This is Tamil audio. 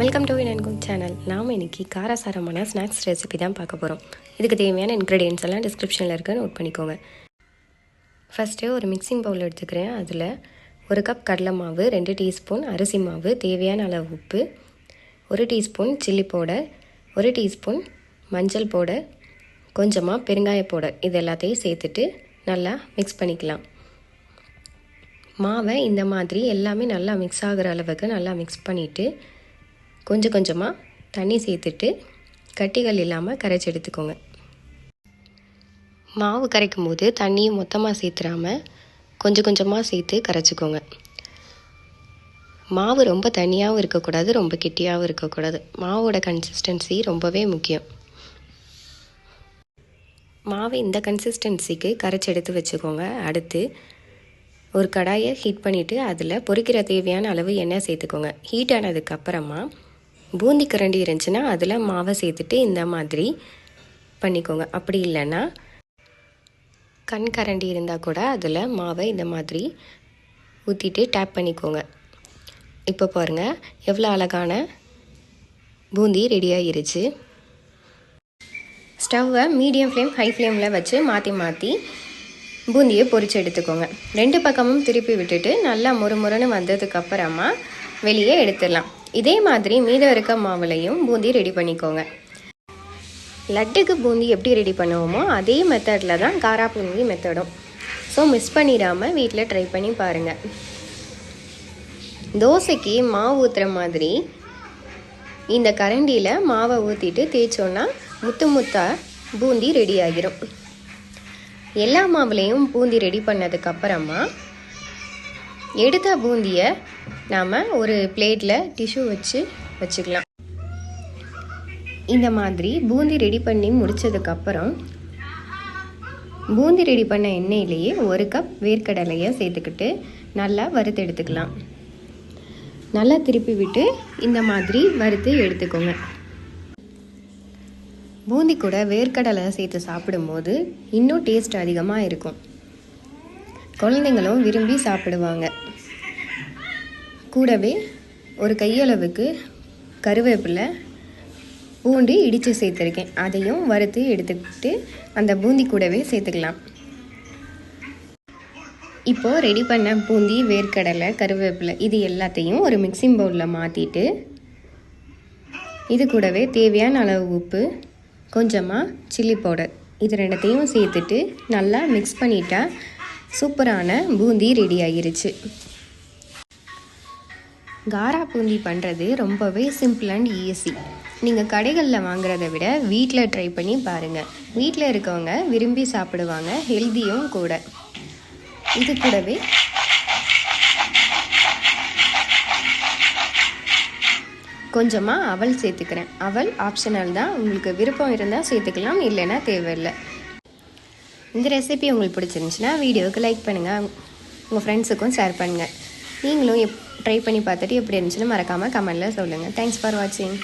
Welcome to in cook channel நாம் இன்றைக்கி காரசாரமான ஸ்நாக்ஸ் ரெசிபி தான் பார்க்க போகிறோம் இதுக்கு தேவையான இன்க்ரீடியன்ஸ் எல்லாம் டிஸ்கிரிப்ஷனில் இருக்க. நோட் பண்ணிக்கோங்க. ஃபஸ்ட்டு ஒரு மிக்சிங் பவுல் எடுத்துக்கிறேன். அதில் ஒரு கப் கடலை மாவு ரெண்டு டீஸ்பூன் அரிசி மாவு தேவையான அளவு உப்பு ஒரு டீஸ்பூன் சில்லி பவுடர் ஒரு டீஸ்பூன் மஞ்சள் பவுடர் கொஞ்சமாக பெருங்காய பவுடர் இது எல்லாத்தையும் சேர்த்துட்டு நல்லா மிக்ஸ் பண்ணிக்கலாம். மாவை இந்த மாதிரி எல்லாமே நல்லா மிக்ஸ் ஆகிற அளவுக்கு நல்லா மிக்ஸ் பண்ணிவிட்டு கொஞ்சம் கொஞ்சமாக தண்ணி சேர்த்துட்டு கட்டிகள் இல்லாமல் கரைச்சி எடுத்துக்கோங்க. மாவு கரைக்கும் போது தண்ணியை மொத்தமாக சேர்த்துறாமல் கொஞ்சம் கொஞ்சமாக சேர்த்து கரைச்சிக்கோங்க. மாவு ரொம்ப தண்ணியாகவும் இருக்கக்கூடாது ரொம்ப கெட்டியாகவும் இருக்கக்கூடாது. மாவோட கன்சிஸ்டன்சி ரொம்பவே முக்கியம். மாவை இந்த கன்சிஸ்டன்சிக்கு கரைச்சி எடுத்து வச்சுக்கோங்க. அடுத்து ஒரு கடாயை ஹீட் பண்ணிவிட்டு அதில் பொறிக்கிற தேவையான அளவு எண்ணெய் சேர்த்துக்கோங்க. ஹீட் ஆனதுக்கப்புறமா பூந்தி கரண்டி இருந்துச்சுன்னா அதில் மாவை சேர்த்துட்டு இந்த மாதிரி பண்ணிக்கோங்க. அப்படி இல்லைன்னா கண் கரண்டி இருந்தால் கூட அதில் மாவை இந்த மாதிரி ஊற்றிட்டு டேப் பண்ணிக்கோங்க. இப்போ பாருங்கள் எவ்வளோ அழகான பூந்தி ரெடி ஆகிருச்சு ஸ்டவ்வை மீடியம் ஃப்ளேம் ஹை ஃப்ளேமில் வச்சு மாற்றி மாற்றி பூந்தியை பொறிச்சு எடுத்துக்கோங்க. ரெண்டு பக்கமும் திருப்பி விட்டுட்டு நல்லா முறுமுறுன்னு வந்ததுக்கப்புறமா வெளியே எடுத்துடலாம். இதே மாதிரி மீதம் இருக்க மாவுலையும் பூந்தி ரெடி பண்ணிக்கோங்க. லட்டுக்கு பூந்தி எப்படி ரெடி பண்ணுவோமோ அதே மெத்தடில் தான் காரா பூந்தி மெத்தடும் ஸோ மிஸ் பண்ணிடாமல் வீட்டில் ட்ரை பண்ணி பாருங்கள் தோசைக்கு மாவு ஊற்றுற மாதிரி இந்த கரண்டியில் மாவை ஊற்றிட்டு தேய்ச்சோன்னா முத்து முத்தாக பூந்தி ரெடி ஆகிரும். எல்லா மாவுலையும் பூந்தி ரெடி பண்ணதுக்கப்புறமா எடுத்த பூந்தியை நாம் ஒரு பிளேட்டில் டிஷ்யூ வச்சு வச்சுக்கலாம். இந்த மாதிரி பூந்தி ரெடி பண்ணி முடித்ததுக்கப்புறம் பூந்தி ரெடி பண்ண எண்ணெயிலேயே ஒரு கப் வேர்க்கடலையை சேர்த்துக்கிட்டு நல்லா வறுத்து எடுத்துக்கலாம். நல்லா திருப்பி விட்டு இந்த மாதிரி வறுத்து எடுத்துக்கோங்க. பூந்தி கூட வேர்க்கடலை சேர்த்து சாப்பிடும்போது இன்னும் டேஸ்ட் அதிகமாக இருக்கும். குழந்தைங்களும் விரும்பி சாப்பிடுவாங்க. கூடவே ஒரு கையளவுக்கு கருவேப்பிலை பூண்டு இடித்து சேர்த்துருக்கேன். அதையும் வறுத்து எடுத்துக்கிட்டு அந்த பூந்தி கூடவே சேர்த்துக்கலாம். இப்போது ரெடி பண்ண பூந்தி வேர்க்கடலை கருவேப்பிலை இது எல்லாத்தையும் ஒரு மிக்சிங் பவுலில் மாற்றிட்டு இது கூடவே தேவையான அளவு உப்பு கொஞ்சமாக சில்லி பவுடர் இது ரெண்டத்தையும் சேர்த்துட்டு நல்லா மிக்ஸ் பண்ணிட்டா சூப்பரான பூந்தி ரெடி ஆகிருச்சு காரா பூந்தி பண்ணுறது ரொம்பவே சிம்பிள் அண்ட் ஈஸி நீங்கள் கடைகளில் வாங்குறத விட வீட்டில் ட்ரை பண்ணி பாருங்கள் வீட்டில் இருக்கவங்க விரும்பி சாப்பிடுவாங்க ஹெல்த்தியும் கூட. இது கூடவே கொஞ்சமாக அவல் சேர்த்துக்கிறேன். அவல் ஆப்ஷனல் தான். உங்களுக்கு விருப்பம் இருந்தால் சேர்த்துக்கலாம் இல்லைன்னா தேவையில்லை. இந்த ரெசிபி உங்களுக்கு பிடிச்சிருந்துச்சுன்னா வீடியோவுக்கு லைக் பண்ணுங்கள் உங்கள் ஃப்ரெண்ட்ஸுக்கும் ஷேர் பண்ணுங்கள் நீங்களும் எப் ட்ரை பண்ணி பார்த்துட்டு எப்படி இருந்துச்சுன்னு மறக்காமல் கமெண்டில் சொல்லுங்கள் தேங்க்ஸ் ஃபார் வாட்சிங்